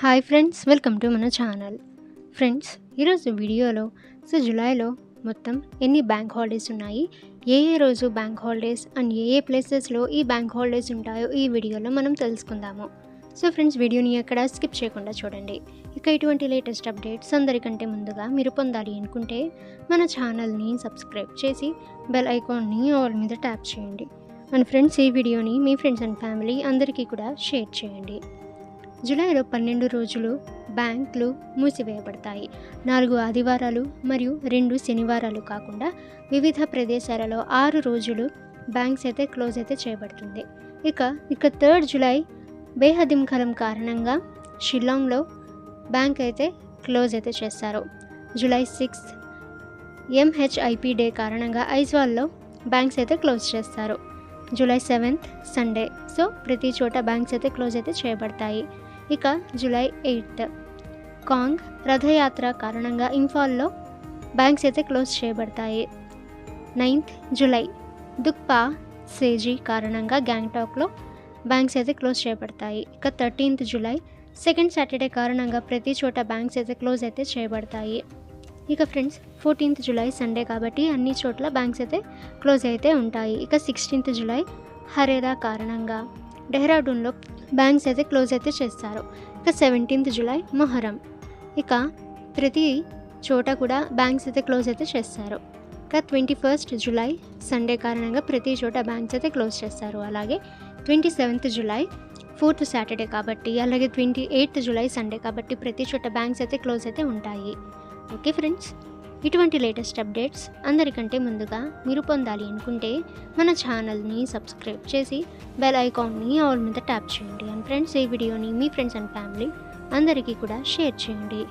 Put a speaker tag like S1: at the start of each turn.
S1: Hi friends welcome to మన channel friends ఈరోజు వీడియోలో సో జూలైలో మొత్తం ఎన్ని బ్యాంక్ హాలిడేస్ ఉన్నాయి ఏ ఏ రోజు బ్యాంక్ హాలిడేస్ అండ్ ఏ ఏ ప్లేసెస్లో ఈ బ్యాంక్ హాలిడేస్ ఉంటాయో ఈ వీడియోలో మనం తెలుసుకుందాము. సో ఫ్రెండ్స్ వీడియోని ఎక్కడ స్కిప్ చేయకుండా చూడండి. ఇక ఇటువంటి లేటెస్ట్ అప్డేట్స్ అందరికంటే ముందుగా మీరు పొందాలి అనుకుంటే మన ఛానల్ని సబ్స్క్రైబ్ చేసి బెల్ ఐకాన్ని ఆల్ మీద ట్యాప్ చేయండి. అండ్ ఫ్రెండ్స్ ఈ వీడియోని మీ ఫ్రెండ్స్ అండ్ ఫ్యామిలీ అందరికీ కూడా షేర్ చేయండి. జూలైలో పన్నెండు రోజులు బ్యాంకులు మూసివేయబడతాయి. నాలుగు ఆదివారాలు మరియు రెండు శనివారాలు కాకుండా వివిధ ప్రదేశాలలో ఆరు రోజులు బ్యాంక్స్ అయితే క్లోజ్ అయితే చేయబడుతుంది. ఇక ఇక థర్డ్ జులై బేహదింకలం కారణంగా షిల్లాంగ్లో బ్యాంక్ అయితే క్లోజ్ అయితే చేస్తారు. జూలై సిక్స్త్ ఎంహెచ్ఐపి డే కారణంగా ఐజ్వాల్లో బ్యాంక్స్ అయితే క్లోజ్ చేస్తారు. July seventh Sunday. సో ప్రతి చోట బ్యాంక్స్ అయితే క్లోజ్ అయితే చేయబడతాయి. ఇక జూలై ఎయిత్ కాంగ్ రథయాత్ర కారణంగా ఇంఫాల్లో బ్యాంక్స్ అయితే క్లోజ్ చేయబడతాయి. నైన్త్ జూలై దుక్పా సేజీ కారణంగా గ్యాంగ్టాక్లో బ్యాంక్స్ అయితే క్లోజ్ చేయబడతాయి. ఇక థర్టీన్త్ జూలై సెకండ్ సాటర్డే కారణంగా ప్రతి చోట బ్యాంక్స్ అయితే క్లోజ్ అయితే చేయబడతాయి. ఇక ఫ్రెండ్స్ ఫోర్టీన్త్ జూలై సండే కాబట్టి అన్ని చోట్ల బ్యాంక్స్ అయితే క్లోజ్ అయితే ఉంటాయి. ఇక సిక్స్టీన్త్ జూలై హరేరా కారణంగా డెహ్రాడూన్లో బ్యాంక్స్ అయితే క్లోజ్ అయితే చేస్తారు. ఇక సెవెంటీన్త్ జులై మొహరం. ఇక ప్రతి చోట కూడా బ్యాంక్స్ అయితే క్లోజ్ అయితే చేస్తారు. ఇక ట్వంటీ ఫస్ట్ జూలై సండే కారణంగా ప్రతి చోట బ్యాంక్స్ అయితే క్లోజ్ చేస్తారు. అలాగే twenty seventh July fourth Saturday కాబట్టి అలాగే ట్వంటీ ఎయిత్ జులై సండే కాబట్టి ప్రతి చోట బ్యాంక్స్ అయితే క్లోజ్ అయితే ఉంటాయి. Okay friends? ఇటువంటి లేటెస్ట్ అప్డేట్స్ అందరికంటే ముందుగా మీరు పొందాలి అనుకుంటే మన ఛానల్ని సబ్స్క్రైబ్ చేసి బెల్ ఐకాన్ని ఆల్ మీద ట్యాప్ చేయండి. అండ్ ఫ్రెండ్స్ ఈ వీడియోని మీ ఫ్రెండ్స్ అండ్ ఫ్యామిలీ అందరికీ కూడా షేర్ చేయండి.